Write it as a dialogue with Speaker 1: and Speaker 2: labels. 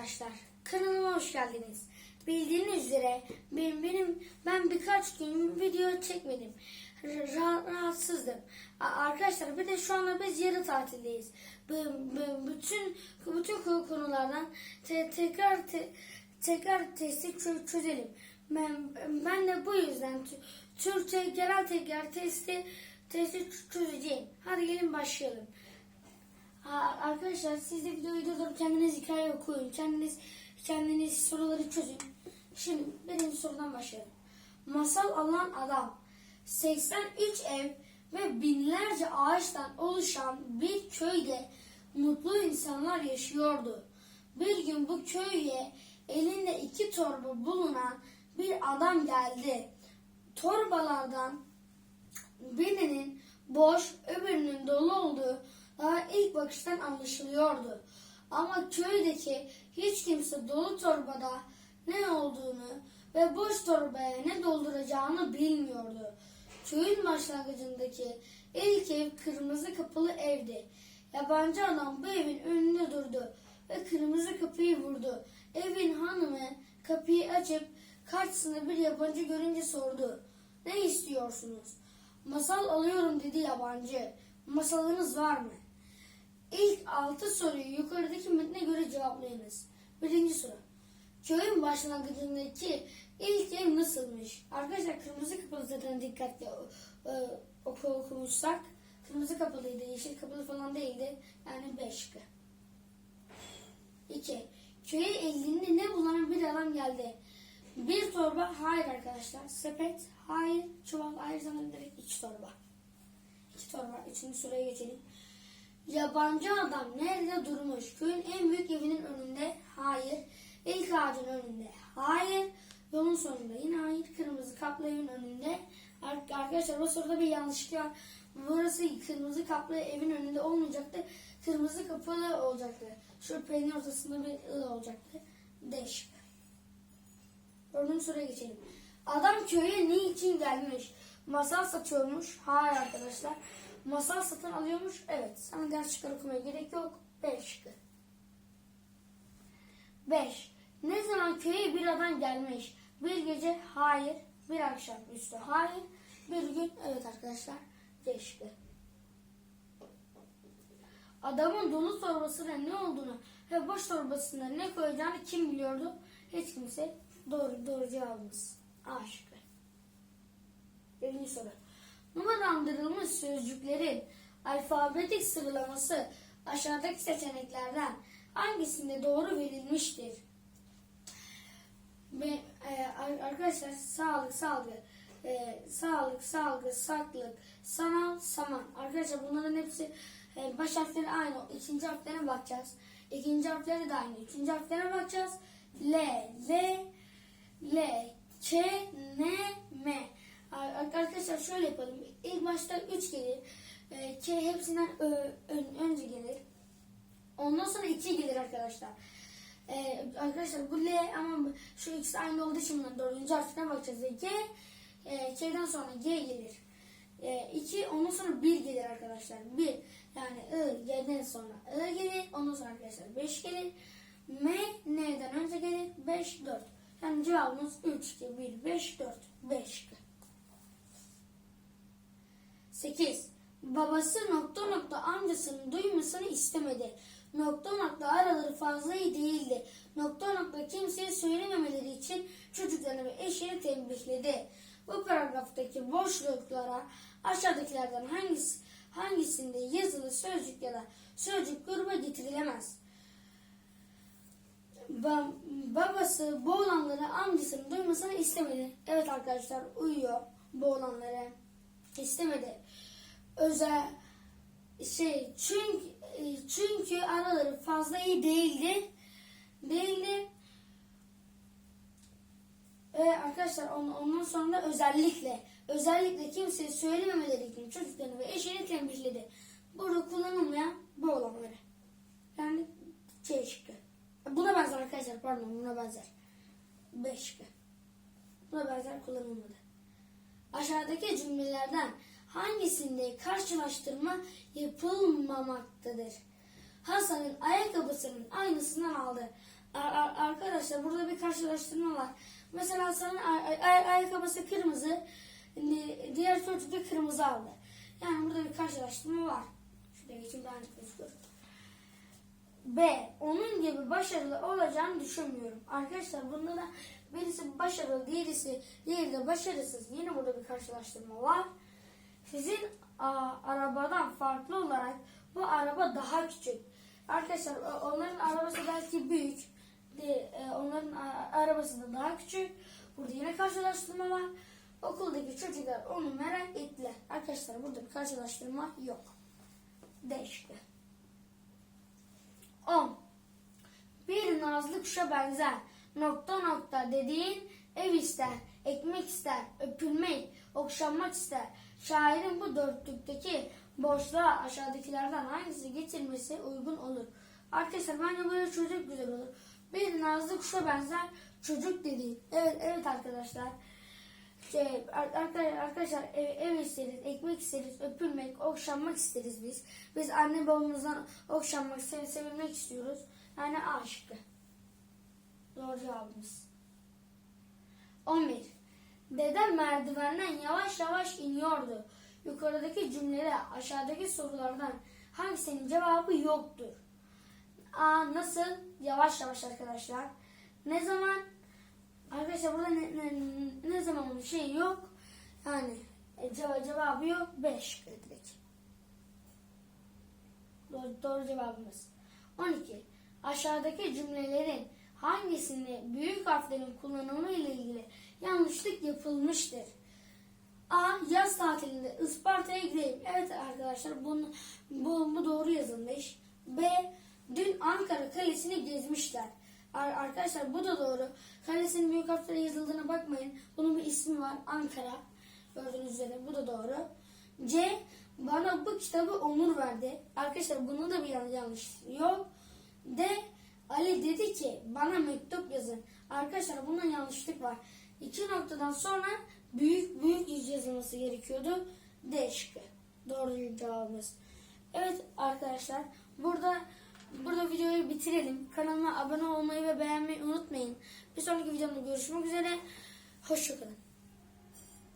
Speaker 1: arkadaşlar. Kanalıma hoş geldiniz. Bildiğiniz üzere benim, benim ben birkaç gün video çekmedim. Ra- rahatsızdım. Arkadaşlar bir de şu anda biz yarı tatildeyiz. B- bütün bütün konu- konulardan te- tekrar te- tekrar testi çö- çözelim. Ben ben de bu yüzden Tü- Türkçe genel tekrar testi testi çözeceğim. Hadi gelin başlayalım. Ha, arkadaşlar siz de videoyu durdurup kendiniz hikaye okuyun. Kendiniz kendiniz soruları çözün. Şimdi birinci sorudan başlayalım. Masal alan adam 83 ev ve binlerce ağaçtan oluşan bir köyde mutlu insanlar yaşıyordu. Bir gün bu köye elinde iki torba bulunan bir adam geldi. Torbalardan birinin boş, öbürünün dolu olduğu daha ilk bakıştan anlaşılıyordu. Ama köydeki hiç kimse dolu torbada ne olduğunu ve boş torbaya ne dolduracağını bilmiyordu. Köyün başlangıcındaki ilk ev kırmızı kapılı evdi. Yabancı adam bu evin önünde durdu ve kırmızı kapıyı vurdu. Evin hanımı kapıyı açıp karşısında bir yabancı görünce sordu. Ne istiyorsunuz? Masal alıyorum dedi yabancı. Masalınız var mı? İlk altı soruyu yukarıdaki metne göre cevaplayınız. Birinci soru. Köyün başlangıcındaki ilk ev nasılmış? Arkadaşlar kırmızı kapalı zaten dikkatli e, oku okumuşsak. Kırmızı kapalıydı, yeşil kapalı falan değildi. Yani beş şıkkı. İki. Köye elinde ne bulan bir adam geldi. Bir torba hayır arkadaşlar. Sepet hayır. Çuval hayır sanırım direkt iki torba. İki torba. Üçüncü soruya geçelim. Yabancı adam nerede durmuş? Köyün en büyük evinin önünde hayır. İlk ağacın önünde hayır. Yolun sonunda yine hayır. Kırmızı kaplı evin önünde. Ar- Arkadaşlar bu soruda bir yanlışlık var. Burası kırmızı kaplı evin önünde olmayacaktı. Kırmızı kapılı olacaktı. Şu peynir ortasında bir ı olacaktı. Değişik. Dördüncü soruya geçelim. Adam köye ne için gelmiş? Masal satıyormuş. Hayır arkadaşlar. Masal satın alıyormuş. Evet. Sana ders çıkar okumaya gerek yok. 5 şıkkı. 5. Ne zaman köye bir adam gelmiş? Bir gece hayır. Bir akşam üstü hayır. Bir gün evet arkadaşlar. C şıkkı. Adamın dolu torbasında ne olduğunu ve boş torbasında ne koyacağını kim biliyordu? Hiç kimse. Doğru, doğru cevabımız. A şıkkı. Birinci soru. Numaralandırılmış sözcüklerin alfabetik sıralaması aşağıdaki seçeneklerden hangisinde doğru verilmiştir? Ve, e, ar- arkadaşlar sağlık, salgı, e, sağlık, salgı, saklık, sanal, saman. Arkadaşlar bunların hepsi e, baş harfleri aynı. İkinci harflerine bakacağız. İkinci harfleri de aynı. Üçüncü harflerine bakacağız. L, L, L, K, N, M. Ar- Arkadaşlar şöyle yapalım. İlk başta 3 gelir. E, K hepsinden ö- ön- önce gelir. Ondan sonra 2 gelir arkadaşlar. Ee, arkadaşlar bu L ama şu ikisi aynı olduğu için bunların dördüncü harfine bakacağız. G, e, K'den sonra G gelir. 2, ondan sonra 1 gelir arkadaşlar. 1 yani I, G'den sonra I gelir. Ondan sonra arkadaşlar 5 gelir. M, N'den önce gelir. 5, 4. Yani cevabımız 3, 2, 1, 5, 4. 5. 8. Babası nokta nokta amcasının duymasını istemedi. Nokta nokta araları fazla iyi değildi. Nokta nokta kimseye söylememeleri için çocuklarını ve eşini tembihledi. Bu paragraftaki boşluklara aşağıdakilerden hangisi, hangisinde yazılı sözcük ya da sözcük gruba getirilemez? Ba- babası boğulanları amcasının duymasını istemedi. Evet arkadaşlar uyuyor boğulanları istemedi. Özel şey çünkü çünkü araları fazla iyi değildi. Değildi. Ve arkadaşlar on- ondan sonra özellikle özellikle kimseye söylememeleri için çocuklarını ve eşini tembihledi. Burada kullanılmayan bu olanları. Yani şıkkı. Buna benzer arkadaşlar pardon buna benzer. B. Buna benzer kullanılmadı. Aşağıdaki cümlelerden hangisinde karşılaştırma yapılmamaktadır? Hasan'ın ayakkabısının aynısından aldı. Ar- ar- arkadaşlar burada bir karşılaştırma var. Mesela senin ay- ay- ay- ayakkabısı kırmızı, di- diğer çocuk da kırmızı aldı. Yani burada bir karşılaştırma var. Şuraya geçeyim daha net gözüküyor. B. Onun gibi başarılı olacağını düşünmüyorum. Arkadaşlar bunda da birisi başarılı, diğerisi, diğeri de başarısız. Yine burada bir karşılaştırma var. Sizin arabadan farklı olarak bu araba daha küçük. Arkadaşlar onların arabası belki büyük. E, onların arabası da daha küçük. Burada yine karşılaştırma var. Okuldaki çocuklar onu merak ettiler. Arkadaşlar burada bir karşılaştırma yok. D şıkkı. 10. Bir nazlı kuşa benzer. Nokta nokta dediğin ev ister, ekmek ister, öpülmek, okşanmak ister. Şairin bu dörtlükteki boşluğa aşağıdakilerden hangisi getirmesi uygun olur? Arkadaşlar bence böyle çocuk güzel olur. Bir nazlı kuşa benzer çocuk dediğin. Evet evet arkadaşlar. Şey, ar- ar- arkadaşlar ev, ev isteriz, ekmek isteriz, öpülmek, okşanmak isteriz biz. Biz anne babamızdan okşanmak, sev, sevilmek istiyoruz. Yani A şıkkı. Doğru cevabımız. 11. Dedem merdivenden yavaş yavaş iniyordu. Yukarıdaki cümlede aşağıdaki sorulardan hangisinin cevabı yoktur? A. Nasıl? Yavaş yavaş arkadaşlar. Ne zaman? Arkadaşlar burada ne, ne, ne zaman bir şey yok. Yani e, cevabı, cevabı yok. 5 direkt. Doğru, doğru cevabımız. 12. Aşağıdaki cümlelerin hangisinde büyük harflerin kullanımı ile ilgili yanlışlık yapılmıştır? A. Yaz tatilinde Isparta'ya gideyim. Evet arkadaşlar bunu, bu, bu doğru yazılmış. B. Dün Ankara Kalesi'ni gezmişler. Ar- arkadaşlar bu da doğru. Kalesinin büyük harflerle yazıldığına bakmayın. Bunun bir ismi var. Ankara. Gördüğünüz üzere bu da doğru. C. Bana bu kitabı Onur verdi. Arkadaşlar bunun da bir yan- yanlış yok. D. Ali dedi ki bana mektup yazın. Arkadaşlar bunun yanlışlık var. İki noktadan sonra büyük büyük yüz yazılması gerekiyordu. D şıkkı. Doğru cevabımız. Evet arkadaşlar burada burada videoyu bitirelim. Kanalıma abone olmayı ve beğenmeyi unutmayın. Bir sonraki videomda görüşmek üzere. Hoşçakalın.